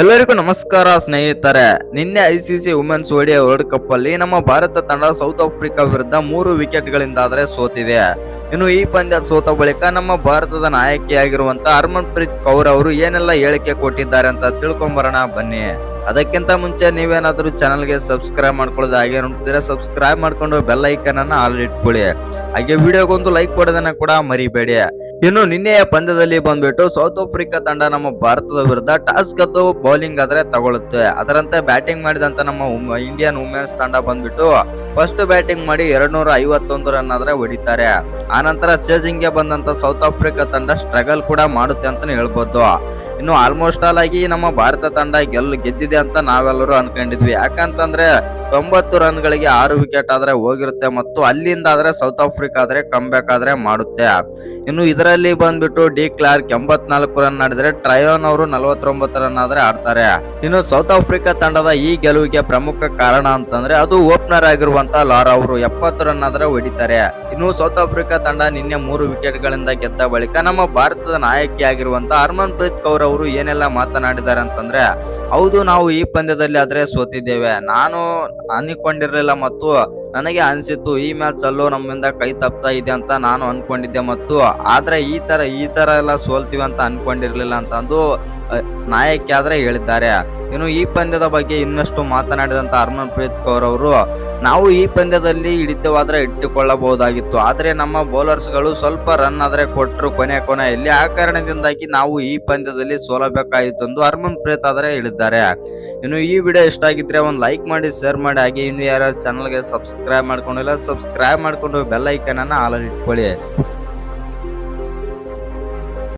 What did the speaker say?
ಎಲ್ಲರಿಗೂ ನಮಸ್ಕಾರ ಸ್ನೇಹಿತರೆ. ನಿನ್ನೆ ICC women's ODI world cup ಅಲ್ಲಿ ನಮ್ಮ ಭಾರತ ತಂಡ ಸೌತ್ ಆಫ್ರಿಕಾ ವಿರುದ್ಧ ಮೂರು ವಿಕೆಟ್ ಗಳಿಂದಾದ್ರೆ ಸೋತಿದೆ. ಇನ್ನು ಈ ಪಂದ್ಯ ಸೋತ ಬಳಿಕ ನಮ್ಮ ಭಾರತದ ನಾಯಕಿಯಾಗಿರುವಂತ ಹರ್ಮನ್ ಪ್ರೀತ್ ಕೌರ್ ಅವರು ಏನೆಲ್ಲ ಹೇಳಿಕೆ ಕೊಟ್ಟಿದ್ದಾರೆ ಅಂತ ತಿಳ್ಕೊಂಬರೋಣ ಬನ್ನಿ. ಅದಕ್ಕಿಂತ ಮುಂಚೆ ನೀವೇನಾದ್ರೂ ಚಾನಲ್ಗೆ ಸಬ್ಸ್ಕ್ರೈಬ್ ಮಾಡ್ಕೊಳ್ಳೋದು ಹಾಗೆ ನೋಡ್ತಿದ್ರೆ ಸಬ್ಸ್ಕ್ರೈಬ್ ಮಾಡ್ಕೊಂಡು ಬೆಲ್ ಐಕನ್ ಅನ್ನ ಆಲ್ ಇಟ್ಕೊಳ್ಳಿ. ಹಾಗೆ ವಿಡಿಯೋಗೊಂದು ಲೈಕ್ ಕೊಡೋದನ್ನ ಕೂಡ ಮರಿಬೇಡಿ. ಇನ್ನು ನಿನ್ನೆಯ ಪಂದ್ಯದಲ್ಲಿ ಬಂದ್ಬಿಟ್ಟು ಸೌತ್ ಆಫ್ರಿಕಾ ತಂಡ ನಮ್ಮ ಭಾರತದ ವಿರುದ್ಧ ಟಾಸ್ ಗೆದ್ದು ಬೌಲಿಂಗ್ ಆದ್ರೆ ತಗೊಳುತ್ತೆ ಅದರಂತೆ ಬ್ಯಾಟಿಂಗ್ ಮಾಡಿದಂತ ನಮ್ಮ ಇಂಡಿಯನ್ ವುಮೆನ್ಸ್ ತಂಡ ಬಂದ್ಬಿಟ್ಟು ಫಸ್ಟ್ ಬ್ಯಾಟಿಂಗ್ ಮಾಡಿ ಎರಡ್ ನೂರ ಐವತ್ತೊಂದು ರನ್ ಆದ್ರೆ ಹೊಡಿತಾರೆ. ಆನಂತರ ಚೇಜಿಂಗ್ಗೆ ಬಂದಂತ ಸೌತ್ ಆಫ್ರಿಕಾ ತಂಡ ಸ್ಟ್ರಗಲ್ ಕೂಡ ಮಾಡುತ್ತೆ ಅಂತಾನೆ ಹೇಳ್ಬೋದು. ಇನ್ನು ಆಲ್ಮೋಸ್ಟ್ ಆಲ್ ಆಗಿ ನಮ್ಮ ಭಾರತ ತಂಡ ಗೆಲ್, ಗೆದ್ದಿದೆ ಅಂತ ನಾವೆಲ್ಲರೂ ಅನ್ಕೊಂಡಿದ್ವಿ. ಯಾಕಂತಂದ್ರೆ ತೊಂಬತ್ತು ರನ್ ಗಳಿಗೆ ಆರು ವಿಕೆಟ್ ಆದ್ರೆ ಹೋಗಿರುತ್ತೆ ಮತ್ತು ಅಲ್ಲಿಂದ ಆದ್ರೆ ಸೌತ್ ಆಫ್ರಿಕಾ ಆದ್ರೆ ಕಮ್ ಆದ್ರೆ ಮಾಡುತ್ತೆ. ಇನ್ನು ಇದರಲ್ಲಿ ಬಂದ್ಬಿಟ್ಟು ಡಿ ಕ್ಲಾರ್ಕ್ ಎಂಬತ್ನಾಲ್ಕು ರನ್ ಆಡಿದ್ರೆ ಟ್ರಯೋನ್ ಅವರು ನಲವತ್ತೊಂಬತ್ತು ರನ್ ಆದ್ರೆ ಆಡ್ತಾರೆ. ಇನ್ನು ಸೌತ್ ಆಫ್ರಿಕಾ ತಂಡದ ಈ ಗೆಲುವಿಗೆ ಪ್ರಮುಖ ಕಾರಣ ಅಂತಂದ್ರೆ ಅದು ಓಪನರ್ ಆಗಿರುವಂತ ಲಾರಾ ಅವರು ಎಪ್ಪತ್ತು ರನ್ ಆದ್ರೆ ಹೊಡಿತಾರೆ. ಇನ್ನು ಸೌತ್ ಆಫ್ರಿಕಾ ತಂಡ ನಿನ್ನೆ ಮೂರು ವಿಕೆಟ್ ಗಳಿಂದ ಗೆದ್ದ ಬಳಿಕ ನಮ್ಮ ಭಾರತದ ನಾಯಕಿ ಆಗಿರುವಂತ ಹರ್ಮನ್ ಪ್ರೀತ್ ಕೌರ್ ಅವರು ಏನೆಲ್ಲ ಮಾತನಾಡಿದ್ದಾರೆ ಅಂತಂದ್ರೆ ಹೌದು, ನಾವು ಈ ಪಂದ್ಯದಲ್ಲಿ ಆದ್ರೆ ಸೋತಿದ್ದೇವೆ. ನಾನು ಅನ್ಕೊಂಡಿರ್ಲಿಲ್ಲ ಮತ್ತು ನನಗೆ ಅನ್ಸಿತ್ತು, ಈ ಮ್ಯಾಚ್ ಅಲ್ಲೂ ನಮ್ಮಿಂದ ಕೈ ತಪ್ತಾ ಇದೆ ಅಂತ ನಾನು ಅನ್ಕೊಂಡಿದ್ದೆ ಮತ್ತು ಆದ್ರೆ ಈ ತರ ಈ ತರ ಎಲ್ಲ ಸೋಲ್ತೀವಿ ಅಂತ ಅನ್ಕೊಂಡಿರ್ಲಿಲ್ಲ ಅಂತಂದು ನಾಯಕಿ ಆದ್ರೆ ಹೇಳಿದ್ದಾರೆ. ಇನ್ನು ಈ ಪಂದ್ಯದ ಬಗ್ಗೆ ಇನ್ನಷ್ಟು ಮಾತನಾಡಿದಂತ ಹರ್ಮನ್ ಪ್ರೀತ್ ಕೌರ್ ಅವರು ನಾವು ಈ ಪಂದ್ಯದಲ್ಲಿ ಹಿಡಿತವಾದ್ರೆ ಇಟ್ಟುಕೊಳ್ಳಬಹುದಾಗಿತ್ತು. ಆದ್ರೆ ನಮ್ಮ ಬೌಲರ್ಸ್ಗಳು ಸ್ವಲ್ಪ ರನ್ ಆದ್ರೆ ಕೊಟ್ಟರು ಕೊನೆ ಕೊನೆಯಲ್ಲಿ ಆ ಕಾರಣದಿಂದಾಗಿ ನಾವು ಈ ಪಂದ್ಯದಲ್ಲಿ ಸೋಲಬೇಕಾಯಿತು ಎಂದು ಹರ್ಮನ್ ಪ್ರೀತ್ ಆದ್ರೆ ಹೇಳಿದ್ದಾರೆ. ಇನ್ನು ಈ ವಿಡಿಯೋ ಇಷ್ಟ ಆಗಿದ್ರೆ ಒಂದು ಲೈಕ್ ಮಾಡಿ, ಶೇರ್ ಮಾಡಿ. ಹಾಗೆ ಇನ್ನು ಯಾರ್ಯಾರು ಚಾನಲ್ಗೆ ಸಬ್ಸ್ಕ್ರೈಬ್ ಮಾಡ್ಕೊಂಡಿಲ್ಲ ಸಬ್ಸ್ಕ್ರೈಬ್ ಮಾಡ್ಕೊಂಡು ಬೆಲ್ ಐಕನ್ ಅನ್ನ ಆಲ್ ಇಟ್ಕೊಳ್ಳಿ.